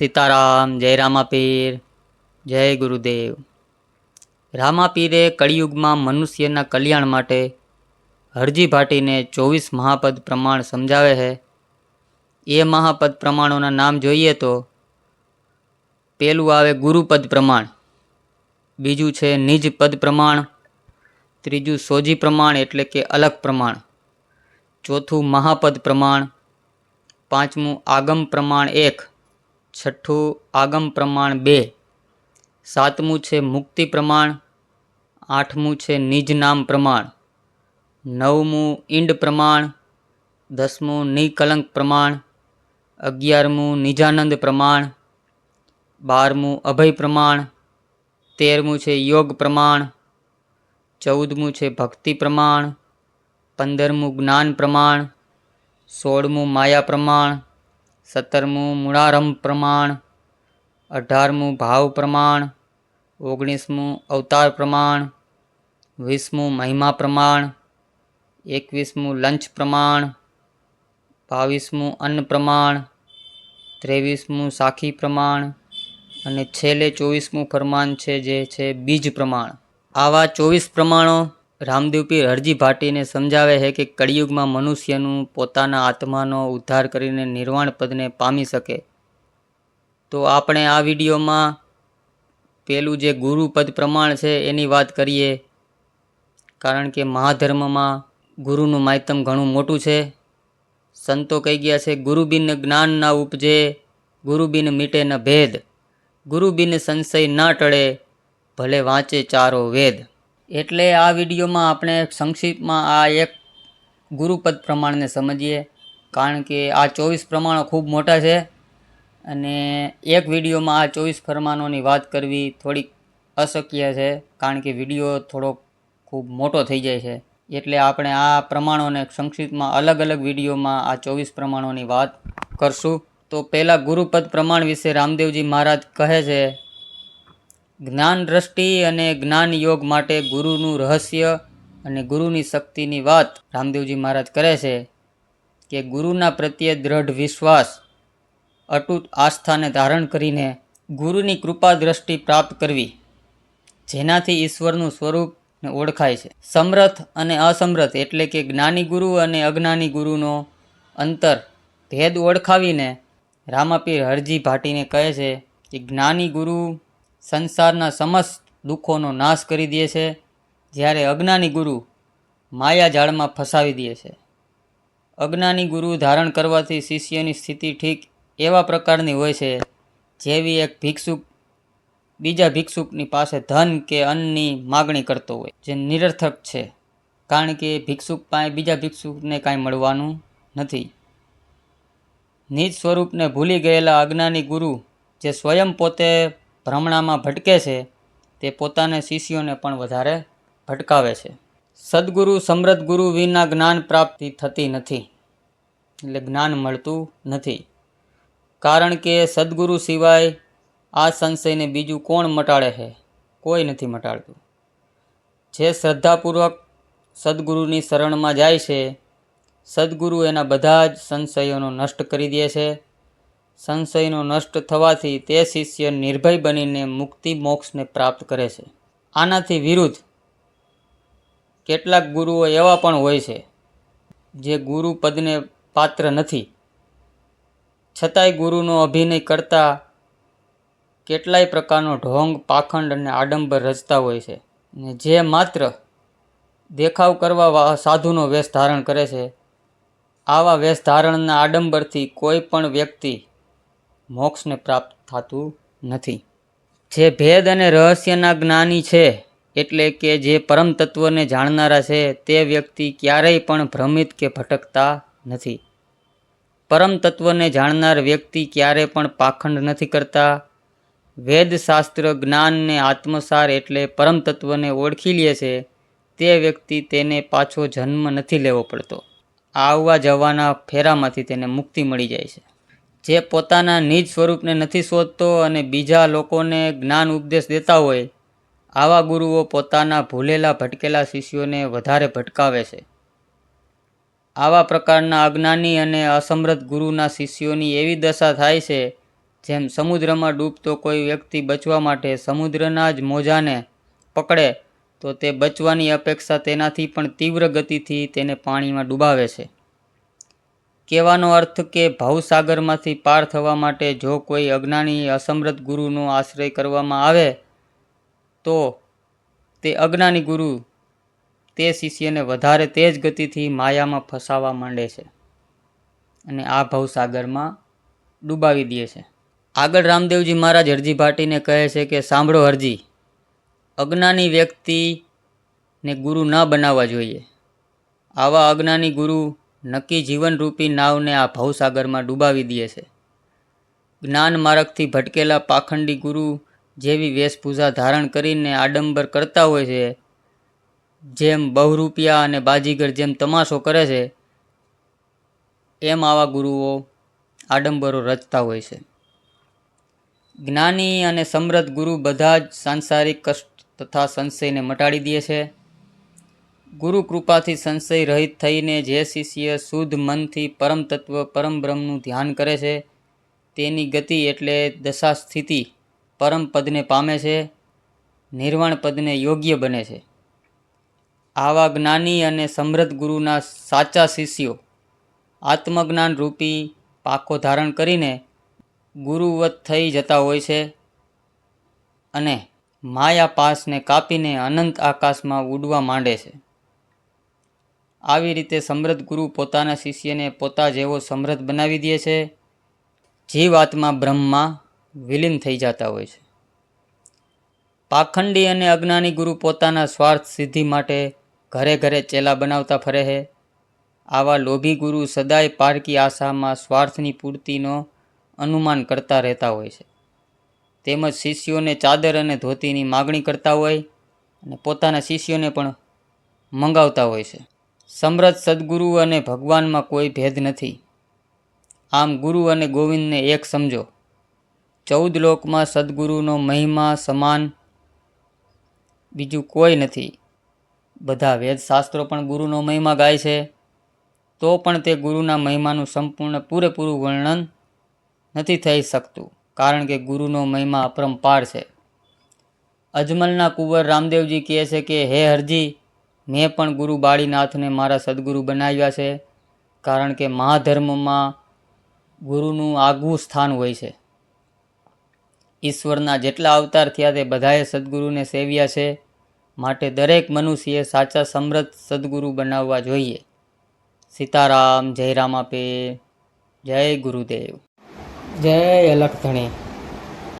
સીતારામ, જય રામાપીર, જય ગુરુદેવ. રામાપીરે કળિયુગમાં મનુષ્યના કલ્યાણ માટે હરજી ભાટીને ચોવીસ મહાપદ પ્રમાણ સમજાવે છે. એ મહાપદ પ્રમાણોના નામ જોઈએ તો પહેલું આવે ગુરુપદ પ્રમાણ, બીજું છે નિજ પદ પ્રમાણ, ત્રીજું સોજી પ્રમાણ એટલે કે અલગ પ્રમાણ, ચોથું મહાપદ પ્રમાણ, પાંચમું આગમ પ્રમાણ એક છઠ્ઠું આગમ પ્રમાણ બે. સાતમું છે મુક્તિ પ્રમાણ. આઠમું છે નિજ નામ પ્રમાણ. નવમું ઈંડ પ્રમાણ. દસમું નિકલંક પ્રમાણ. અગિયારમું નિજાનંદ પ્રમાણ. બારમું અભય પ્રમાણ. તેરમું છે યોગ પ્રમાણ. ચૌદમું છે ભક્તિ પ્રમાણ. પંદરમું જ્ઞાન પ્રમાણ. સોળમું માયા પ્રમાણ. સત્તરમું મૂળારંભ પ્રમાણ, અઢારમું ભાવ પ્રમાણ, ઓગણીસમું અવતાર પ્રમાણ, વીસમું મહિમા પ્રમાણ, એકવીસમું લંચ પ્રમાણ, બાવીસમું અન્ન પ્રમાણ, ત્રેવીસમું સાખી પ્રમાણ અને છેલ્લે ચોવીસમું ફરમાન છે જે છે બીજ પ્રમાણ. આવા ચોવીસ પ્રમાણો રામદેવ હરજી ભાટીને સમજાવે છે કે કળિયુગમાં મનુષ્યનું પોતાના આત્માનો ઉદ્ધાર કરીને નિર્વાણ પદને પામી શકે. તો આપણે આ વિડીયોમાં પેલું જે ગુરુપદ પ્રમાણ છે એની વાત કરીએ. કારણ કે મહાધર્મમાં ગુરુનું માયતમ ઘણું મોટું છે. સંતો કહી ગયા છે, ગુરુબિન જ્ઞાનના ઉપજે, ગુરુબિન મીટે ન ભેદ. ગુરુબિન સંશય ના ટળે, ભલે વાંચે ચારો વેદ. એટલે આ વિડીયોમાં આપણે સંક્ષિપ્તમાં આ એક ગુરુપદ પ્રમાણને સમજીએ. કારણ કે આ ચોવીસ પ્રમાણો ખૂબ મોટા છે અને એક વિડીયોમાં આ ચોવીસ ફરમાનોની વાત કરવી થોડીક અશક્ય છે. કારણ કે વીડિયો થોડોક ખૂબ મોટો થઈ જાય છે. એટલે આપણે આ પ્રમાણોને સંક્ષિપ્તમાં અલગ અલગ વિડીયોમાં આ ચોવીસ પ્રમાણોની વાત કરશું. તો પહેલાં ગુરુપદ પ્રમાણ વિશે રામદેવજી મહારાજ કહે છે જ્ઞાન દ્રષ્ટિ અને જ્ઞાન યોગ માટે ગુરુનું રહસ્ય અને ગુરુની શક્તિની વાત રામદેવજી મહારાજ કરે છે કે ગુરુના પ્રત્યે દ્રઢ વિશ્વાસ, અટૂટ આસ્થાને ધારણ કરીને ગુરુની કૃપા દ્રષ્ટિ પ્રાપ્ત કરવી, જેનાથી ઈશ્વરનું સ્વરૂપ ને ઓળખાય છે. સમરથ અને અસમરથ એટલે કે જ્ઞાની ગુરુ અને અજ્ઞાની ગુરુનો અંતર ભેદ ઓળખાવીને રામાપીર હરજી ભાટીને કહે છે કે જ્ઞાની ગુરુ સંસારના સમસ્ત દુઃખોનો નાશ કરી દે છે, જ્યારે અજ્ઞાની ગુરુ માયા જાળમાં ફસાવી દે છે. અજ્ઞાની ગુરુ ધારણ કરવાથી શિષ્યની સ્થિતિ ઠીક એવા પ્રકારની હોય છે, જેવી એક ભિક્ષુક, બીજા ભિક્ષુકની પાસે ધન કે અન્નની માગણી કરતો હોય, જે નિરર્થક છે, કારણ કે ભિક્ષુક પાસે બીજા ભિક્ષુકને કાંઈ મળવાનું નથી. નિજ સ્વરૂપને ભૂલી ગયેલા અજ્ઞાની ગુરુ, જે સ્વયં પોતે ભ્રમણામાં ભટકે છે, તે પોતાને શિષ્યોને પણ વધારે ભટકાવે છે. સદગુરુ સમૃદ્ધ ગુરુ વિના જ્ઞાન પ્રાપ્તિ થતી નથી, એટલે જ્ઞાન મળતું નથી. કારણ કે સદગુરુ સિવાય આ સંશયને બીજું કોણ મટાડે છે? કોઈ નથી મટાડતું. જે શ્રદ્ધાપૂર્વક સદગુરુની શરણમાં જાય છે, સદગુરુ એના બધા જ સંશયોનો નષ્ટ કરી દે છે સંશયનો નષ્ટ થવાથી તે શિષ્ય નિર્ભય બનીને મુક્તિ મોક્ષને પ્રાપ્ત કરે છે. આનાથી વિરુદ્ધ કેટલાક ગુરુઓ એવા પણ હોય છે, જે ગુરુ પદને પાત્ર નથી. છતાંય ગુરુનો અભિનય કરતા કેટલાય પ્રકારનો ઢોંગ, પાખંડ અને આડંબર રચતા હોય છે ને જે માત્ર દેખાવ કરવા સાધુનો વેશ ધારણ કરે છે. આવા વેશ ધારણના આડંબરથી કોઈ પણ વ્યક્તિ મોક્ષને પ્રાપ્ત થતું નથી. જે ભેદ અને રહસ્યના જ્ઞાની છે, એટલે કે જે પરમ તત્વને જાણનારા છે, તે વ્યક્તિ ક્યારેય પણ ભ્રમિત કે ભટકતા નથી. પરમ તત્વને જાણનાર વ્યક્તિ ક્યારે પણ પાખંડ નથી કરતા. વેદશાસ્ત્ર જ્ઞાનને આત્મસાર એટલે પરમ તત્વને ઓળખી લે છે, તે વ્યક્તિ તેને પાછો જન્મ નથી લેવો પડતો. આવવા જવાના ફેરામાંથી તેને મુક્તિ મળી જાય છે. જે પોતાના નિજ સ્વરૂપને નથી શોધતો અને બીજા લોકોને જ્ઞાન ઉપદેશ દેતા હોય, આવા ગુરુઓ પોતાના ભૂલેલા ભટકેલા શિષ્યોને વધારે ભટકાવે છે. આવા પ્રકારના અજ્ઞાની અને અસમૃદ્ધ ગુરુના શિષ્યોની એવી દશા થાય છે, જેમ સમુદ્રમાં ડૂબતો કોઈ વ્યક્તિ બચવા માટે સમુદ્રના જ મોજાને પકડે, તો તે બચવાની અપેક્ષા તેનાથી પણ તીવ્ર ગતિથી તેને પાણીમાં ડૂબાવે છે. કહેવાનો અર્થ કે ભવસાગરમાંથી પાર થવા માટે જો કોઈ અજ્ઞાની અસમૃત ગુરુનો આશ્રય કરવામાં આવે, તો તે અજ્ઞાની ગુરુ તે શિષ્યને વધારે તેજ ગતિથી માયામાં ફસાવા માંડે છે અને આ ભવસાગરમાં ડૂબાવી દે છે. આગળ રામદેવજી મહારાજ હરજી ભાટીને કહે છે કે સાંભળો હરજી, અજ્ઞાની વ્યક્તિને ગુરુ ન બનાવવા જોઈએ. આવા અજ્ઞાની ગુરુ નક્કી જીવનરૂપી નાવને આ ભવસાગરમાં ડૂબાવી દે છે. જ્ઞાન માર્ગથી ભટકેલા પાખંડી ગુરુ જેવી વેશભૂષા ધારણ કરીને આડંબર કરતા હોય છે, જેમ બહુરૂપિયા અને બાજીગર જેમ તમાશો કરે છે, એમ આવા ગુરુઓ આડંબરો રચતા હોય છે. જ્ઞાની અને સમૃદ્ધ ગુરુ બધા જ સાંસારિક કષ્ટ તથા સંશયને મટાડી દે છે. ગુરુ કૃપાથી સંશય રહિત થઈને જે શિષ્ય શુદ્ધ મનથી પરમ તત્વ, પરમ બ્રહ્મનું ધ્યાન કરે છે, તેની ગતિ એટલે દશા સ્થિતિ પરમ પદને પામે છે, નિર્વાણ પદને યોગ્ય બને છે. આવા જ્ઞાની અને સમૃદ્ધ ગુરુના સાચા શિષ્યો, આત્મજ્ઞાન રૂપી પાકો ધારણ કરીને ગુરુવત થઈ જતા હોય છે અને માયા પાસને કાપીને અનંત આકાશમાં ઉડવા માંડે છે. આવી રીતે સમૃદ્ધ ગુરુ પોતાના શિષ્યને પોતા જેવો સમૃદ્ધ બનાવી દે છે જીવાત્મા બ્રહ્મમાં વિલીન થઈ જતા હોય છે. પાખંડી અને અજ્ઞાની ગુરુ પોતાના સ્વાર્થ સિદ્ધિ માટે ઘરે ઘરે ચેલા બનાવતા ફરે છે. આવા લોભી ગુરુ સદાય પારકી આશામાં સ્વાર્થની પૂર્તિનો અનુમાન કરતા રહેતા હોય છે. તેમજ શિષ્યોને ચાદર અને ધોતીની માગણી કરતા હોય અને પોતાના શિષ્યોને પણ મંગાવતા હોય છે. સમૃદ્ધ સદગુરુ અને ભગવાનમાં કોઈ ભેદ નથી. આમ ગુરુ અને ગોવિંદને એક સમજો. ચૌદ લોકમાં સદગુરુનો મહિમા સમાન બીજું કોઈ નથી. બધા વેદ શાસ્ત્રો પણ ગુરુનો મહિમા ગાય છે. તો પણ તે ગુરુના મહિમાનું સંપૂર્ણ પૂરેપૂરું વર્ણન નથી થઈ શકતું, કારણ કે ગુરુનો મહિમા અપરંપાર છે. અજમલના કુંવર રામદેવજી કહે છે કે, હે હરજી મેં પણ ગુરુ બાળીનાથને મારા સદગુરુ બનાવ્યા છે, કારણ કે મહાધર્મમાં ગુરુનું આગવું સ્થાન હોય છે. ઈશ્વરના જેટલા અવતાર થયા તે બધાએ સદગુરુને સેવ્યા છે, માટે દરેક મનુષ્યએ સાચા સમૃદ્ધ સદગુરુ બનાવવા જોઈએ. સીતારામ, જય રામાપે, જય ગુરુદેવ. જય અલખ ધણી